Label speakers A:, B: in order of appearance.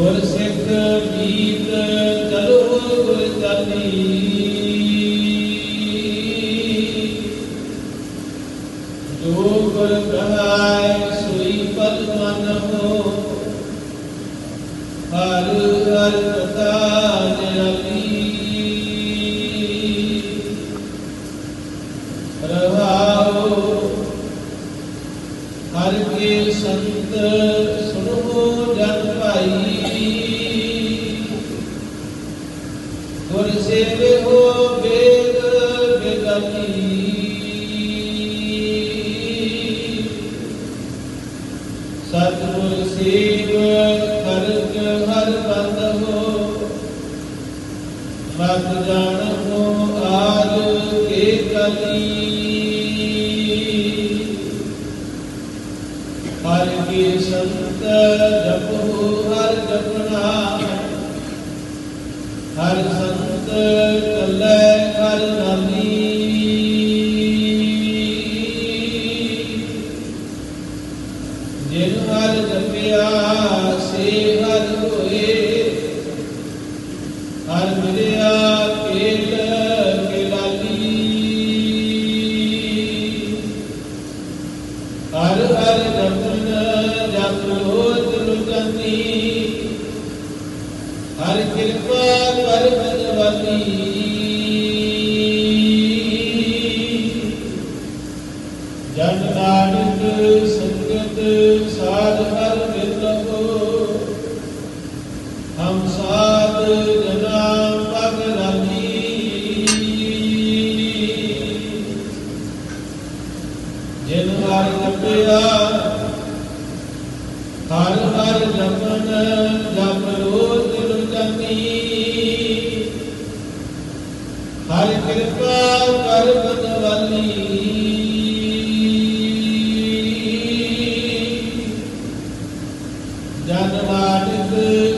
A: ਗੁਰ ਸਿੱਖ ਗੀਤ ਚਲੋ ਗੁਰ ਚਾਲੀ। ਜੋ ਗੁਰ ਕਹਾਇ ਸੋਈ ਪਦ ਮਨ ਹੋ, ਹਰ ਹਰ ਕਥਾ ਨਿਰਲੀ ਰਹਾਉ ਹਰ ਕੇ ਸੰਤ ਜਿਨ ਹਰ ਜਪਿਆ ਸੇ ਹਰ ਕਿਰਪਾ ਕਰ ਬਦਵਤੀ ਜਨ ਨਾਨਕ ਸੰਗਤ ਸਾਧ ਹਰ ਮਿਲੋ ਹਮ ਸਾਧ ਜਨਾ ਪਗ ਰਾਜੀ ਜਿਨ ਹਰ ਜਪਿਆ ਹਰ ਹਰ ਜਪਨ ਨਾਨਕ